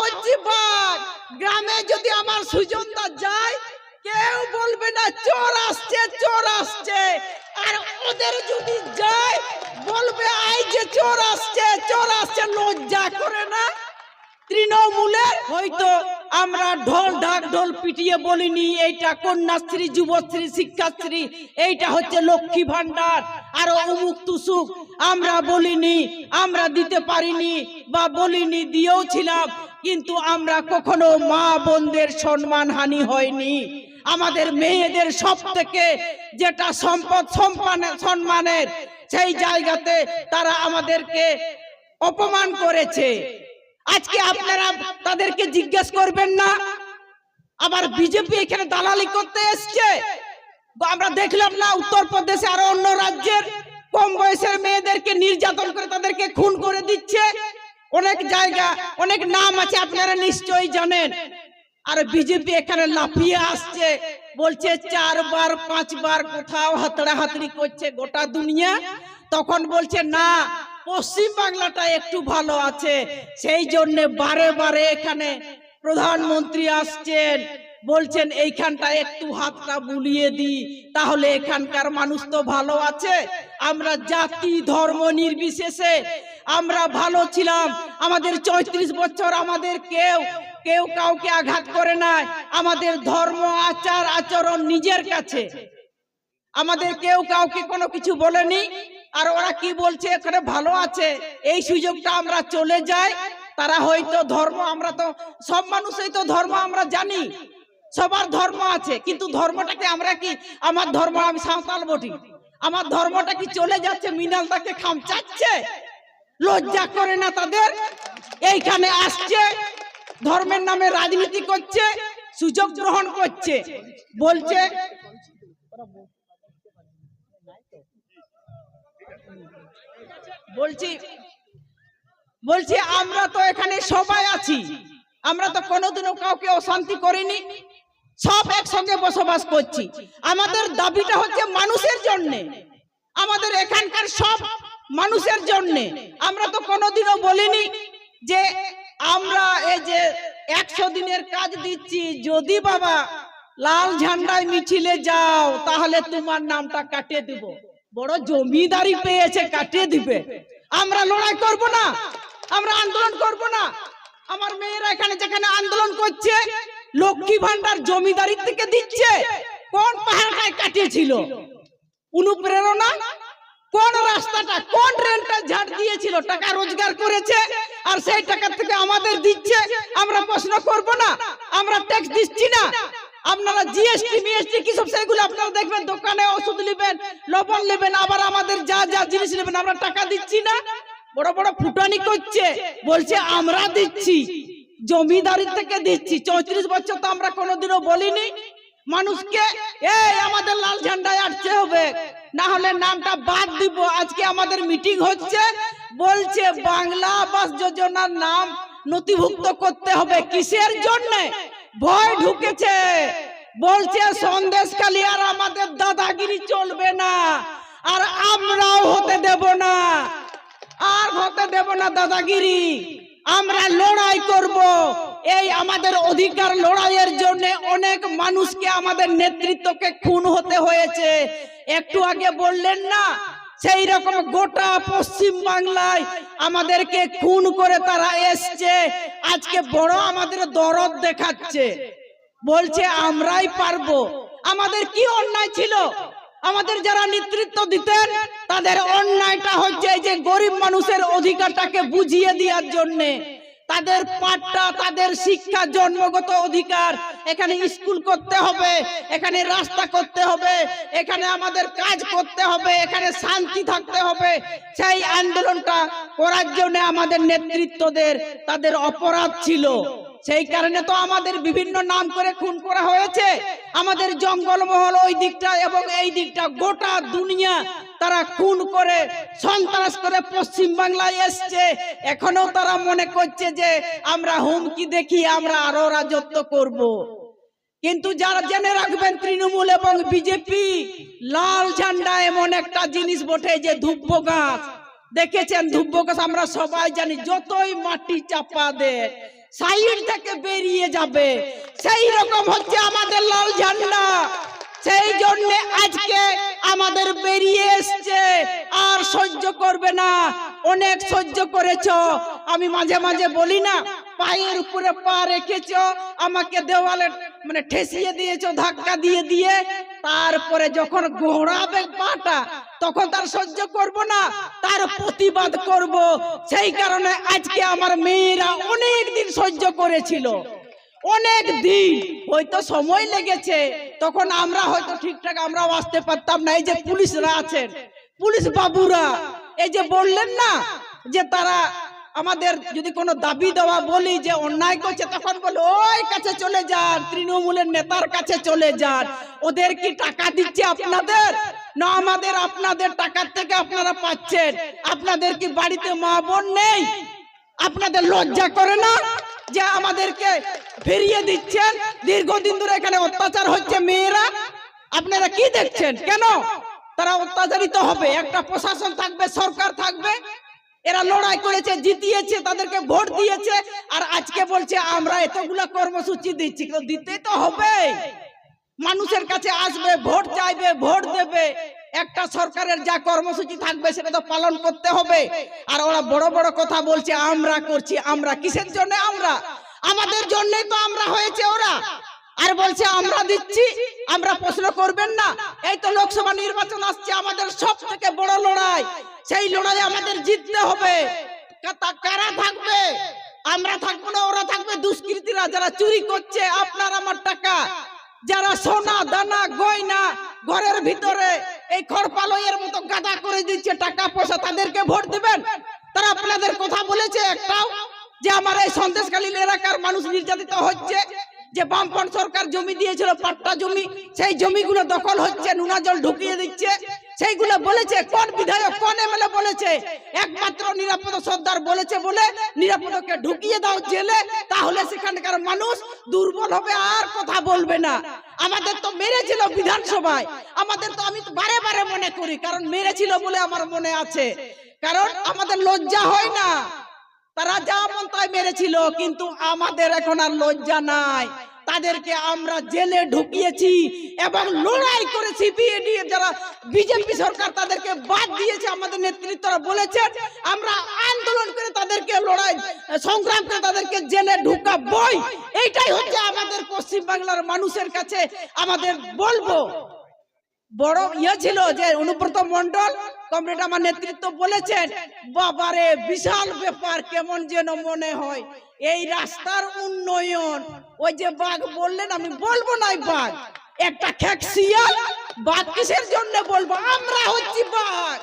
হচ্ছে বাঘ গ্রামে যদি আমার সুজনদা যায়, কেউ বলবে না, চোর আসছে চোর আসছে। আর ওদের যদি যায়, বলবে আই যে চোর আসছে চোর আসছে। লজ্জা করে না? তৃণমূলের? হয়তো আমরা ঢোল ঢাক ঢোল পিটিয়ে বলিনি, এইটা কন্যাশ্রী, যুবশ্রী, শিক্ষাশ্রী, এইটা হচ্ছে লক্ষ্মী ভান্ডার আর অমুক তুসুক, আমরা বলিনি, আমরা দিতে পারিনি বা বলিনি, দিয়েও ছিলাম। কিন্তু আমরা কখনো মা বোনদের সম্মান হানি হয়নি। আমাদের মেয়েদের সব থেকে যেটা সম্পদ সম্মানের, সেই জায়গাতে তারা আমাদেরকে অপমান করেছে। আজকে আপনারা তাদেরকে জিজ্ঞেস করবেন না, আবার বিজেপি এখানে দালালি করতে এসছে। আমরা দেখলাম না, উত্তরপ্রদেশে আরও অন্য রাজ্যের কম বয়সের মেয়েদেরকে নির্যাতন করে তাদেরকে খুন করে দিচ্ছে। অনেক জায়গা, অনেক নাম আছে, আপনারা নিশ্চয়ই জানেন। আর বিজেপি এখানে লাফিয়ে আসছে, বলছে চারবার, পাঁচবার কোথাও হাতড়া হাতড়ি করছে গোটা দুনিয়া। তখন বলছে, না, পশ্চিম বাংলাটা একটু ভালো আছে। সেই জন্য বারে বারে এখানে প্রধানমন্ত্রী আসছেন, বলছেন, এইখানটা একটু হাতটা বুলিয়ে দিই তাহলে এখানকার মানুষ তো ভালো আছে। আমরা জাতি, ধর্ম নির্বিশেষে আমরা ভালো ছিলাম। আমাদের চৌত্রিশ বছর আমাদের কেউ কেউ কাউকে আঘাত করে নাই। আমাদের ধর্ম, আচার, আচরণ নিজের কাছে। আমাদের কেউ কাউকে কোনো কিছু বলেনি। আর ওরা কি বলছে, এখানে ভালো আছে। এই সুযোগটা আমরা চলে যাই। তারা হয়তো ধর্ম, আমরা তো, সব মানুষই তো ধর্ম আমরা জানি। সবার ধর্ম আছে, কিন্তু ধর্মটাকে আমরা কি, আমার ধর্ম আমি সাঁওতাল বটি। আমার ধর্মটা কি চলে যাচ্ছে মিনালটাকে খামচাচ্ছে? লজ্জা করে না তাদের? এইখানে আসছে, ধর্মের নামে রাজনীতি করছে, সুযোগ গ্রহণ করছে। বলছে, বলছি বলছি, আমরা তো এখানে সবাই আছি। আমরা তো কোনোদিনও কাউকে অশান্তি করিনি। সব একসঙ্গে বসবাস করছি। আমাদের দাবিটা হচ্ছে মানুষের জন্য। আমাদের এখানকার সব মানুষের জন্য। আমরা তো কোনোদিনও বলিনি যে আমরা এই যে একশো দিনের কাজ দিচ্ছি, যদি বাবা লাল ঝান্ডায় মিছিলে যাও, তাহলে তোমার নামটা কাটিয়ে দিব। বড় জমিদারি পেয়েছে, কাটিয়ে দিবে। আমরা লড়াই করব না, আমরা আন্দোলন করব না। আমার মেয়েরা এখানে যেখানে আন্দোলন করছে, লক্ষ্মী ভান্ডার জমিদারি থেকে দিচ্ছে, কোন পাহাড়টায় কাটিয়েছিল? অনুপ্রেরণা? কোন রাস্তাটা কোন ট্রেনটা ঝাড় দিয়েছিল? টাকা রোজগার করেছে আর সেই টাকা থেকে আমাদের দিচ্ছে। আমরা প্রশ্ন করব না, আমরা ট্যাক্স দিচ্ছি না। আপনারা জিএসটি মিএসটি কি সব সেগুলো আপনারা দেখবেন, দোকানে ওষুধ নেবেন, লবণ নেবেন, আবার আমাদের যা যা জিনিস নেবেন, আমরা টাকা দিচ্ছি না। বড় বড় ফুটানি করছে, বলছে আমরা দিচ্ছি জমিদারি থেকে দিচ্ছি। চৌত্রিশ বছর তো আমরা কোনোদিনও বলিনি। মানুষকে, এই আমাদের লাল ঝান্ডায় আটতে হবে। না হলে নামটা বাদ দিব। আজকে আমাদের মিটিং হচ্ছে। বলছে, বাংলা আবাস যোজনার নাম নথিভুক্ত করতে হবে কিসের জন্য? ভয় ঢুকেছে। বলছে, সন্দেশ খালি আর আমাদের দাদাগিরি চলবে না। আর আমরাও হতে দেব না। আর হতে দেব না দাদাগিরি। আমরা লড়াই করব। এই আমাদের অধিকার লড়াইয়ের জন্য অনেক মানুষকে আমাদের নেতৃত্বকে খুন হতে হয়েছে। একটু আগে বললেন না, সেই রকম গোটা পশ্চিম বাংলায় আমাদেরকে খুন করে তারা এসছে। আজকে বড় আমাদের দরদ দেখাচ্ছে। বলছে, আমরাই পারব। আমাদের কি অন্যায় ছিল? আমাদের যারা নেতৃত্ব দিতেন, তাদের অন্যায়টা হচ্ছে এই যে গরিব মানুষের অধিকারটাকে বুঝিয়ে দেওয়ার জন্য। তাদের পাঠটা, তাদের শিক্ষা, জন্মগত অধিকার। এখানে স্কুল করতে হবে, এখানে রাস্তা করতে হবে, এখানে আমাদের কাজ করতে হবে, এখানে শান্তি থাকতে হবে। সেই আন্দোলনটা করার জন্য আমাদের নেতৃত্বদের তাদের অপরাধ ছিল। সেই কারণে তো আমাদের বিভিন্ন নাম করে খুন করা হয়েছে। আমাদের জঙ্গলমহল ওই দিকটা এবং এই দিকটা গোটা দুনিয়া তারা খুন করে সন্ত্রাস করে পশ্চিম বাংলায় এসছে। এখনও তারা মনে করছে যে আমরা হুমকি দেখি, আমরা আরও রাজত্ব করব। কিন্তু যারা জেনে রাখবেন, তৃণমূল এবং বিজেপি লাল ঝান্ডা এমন একটা জিনিস বটে যে ধুব্ব গাছ। দেখেছেন ধুব্ব গাছ? আমরা সবাই জানি যতই মাটি চাপা দেয় সাইড থেকে বেরিয়ে যাবে। সেই রকম হচ্ছে আমাদের লাল ঝান্ডা। সেই জন্য আজকে আমাদের বেরিয়ে এসছে। আর সহ্য করবে না। অনেক সহ্য করেছ। আমি মাঝে মাঝে বলি না, পায়ের উপরে পা রেখেছ, আমাকে দেওয়ালে মানে ঠেসিয়ে দিয়েছ, ধাক্কা দিয়ে দিয়ে। তারপরে যখন ঘোরাবে পাটা, তখন তার সহ্য করব না, তার প্রতিবাদ করব। সেই কারণে আজকে আমার মেয়েরা অনেক দিন সহ্য করেছিল। অনেক দিন হয়তো সময় লেগেছে। তখন আমরা হয়তো ঠিকঠাক আমরাও আসতে পারতাম না। এই যে পুলিশরা আছেন পুলিশ বাবুরা এই যে বললেন না যে তারা আমাদের যদি কোনো দাবি দেওয়া বলি যে অন্যায় করছে তখন বলে ওই কাছে চলে যান তৃণমূলের নেতার কাছে চলে যান। ওদের কি টাকা দিচ্ছে আপনাদের? না আমাদের আপনাদের টাকার থেকে আপনারা পাচ্ছেন। আপনাদের কি বাড়িতে মা বোন নেই? আপনাদের লজ্জা করে না? যে আমাদেরকে ফিরিয়ে দিচ্ছেন। দীর্ঘদিন ধরে এখানে অত্যাচার হচ্ছে মেয়েরা। আপনারা কি দেখছেন? কেন? তারা অত্যাচারিত হবে। একটা প্রশাসন থাকবে, সরকার থাকবে। এরা লড়াই করেছে, জিতিয়েছে, তাদেরকে ভোট দিয়েছে। আর আজকে বলছে, আমরা এতগুলা কর্মসূচি দিচ্ছি দিতে তো হবে। মানুষের কাছে আসবে, ভোট চাইবে, ভোট দেবে। একটা সরকারের যা কর্মসূচি থাকবে, সেটা তো পালন করতে হবে। আর ওরা বড় বড় কথা বলছে, আমরা করছি, আমরা কিসের জন্য আমরা? আমাদের জন্যই তো আমরা হয়েছে ওরা। আর বলছে, আমরা দিচ্ছি, আমরা প্রশ্ন করবেন না। এই তো লোকসভা নির্বাচন আসছে, আমাদের সব থেকে বড় লড়াই। সেই লড়াই আমাদের জিততে হবে। কারা থাকবে? আমরা থাকব না, ওরা থাকবে। দুষ্কৃতীরা যারা চুরি করছে, আপনার আমার টাকা। যারা সোনা, দানা, গয়না ঘরের ভিতরে এই খড়পালয়ের মতো গাদা করে দিচ্ছে, টাকা পয়সা তাদেরকে ভোট দিবেন? তারা আপনাদের কথা বলেছে একটাও যে আমার এই সন্দেশকালীন এলাকার মানুষ নির্যাতিত হচ্ছে। যে বামপন সরকার জমি দিয়েছিল, পাট্টা জমি, সেই জমিগুলো দখল হচ্ছে, নোনা জল ঢুকিয়ে দিচ্ছে। সেইগুলো বলেছে, কোন বিধায়ক, কোন এমএলএ বলেছে? একমাত্র নিরাপদ সর্দার বলেছে বলে নিরাপদকে ঢুকিয়ে দাও জেলে, তাহলে সেখানকার মানুষ দুর্বল হবে, আর কথা বলবে না। আমাদের তো মেরেছিল বিধানসভায়। আমাদের তো আমি বারে বারে মনে করি, কারণ মেরেছিল বলে আমার মনে আছে। কারণ আমাদের লজ্জা হয় না। তারা যা মন তাই মেরেছিল, কিন্তু আমাদের এখন আর লজ্জা নাই। তাদেরকে আমরা জেলে ঢুকিয়েছি এবং লড়াই করেছি বিয়ে নিয়ে যারা বিজেপি সরকার তাদেরকে বাদ দিয়েছে, আমাদের নেতৃত্বরা বলেছেন আমরা আন্দোলন করে তাদেরকে লড়াই, সংগ্রাম করে তাদেরকে জেলে ঢুকা বই এইটাই হচ্ছে আমাদের পশ্চিম বাংলার মানুষের কাছে আমাদের বলব। বড় ইয়ে ছিল যে অনুব্রত মন্ডল কমরেড আমার নেতৃত্ব বলেছেন, বাবারে, বিশাল ব্যাপার, কেমন যেন মনে হয়। এই রাস্তার উন্নয়ন, ওই যে বাঘ বললেন, আমি বলব নাই বাঘ। একটা খেক শিয়াল, বাঘ কিসের জন্য বলব? আমরা হচ্ছি বাঘ।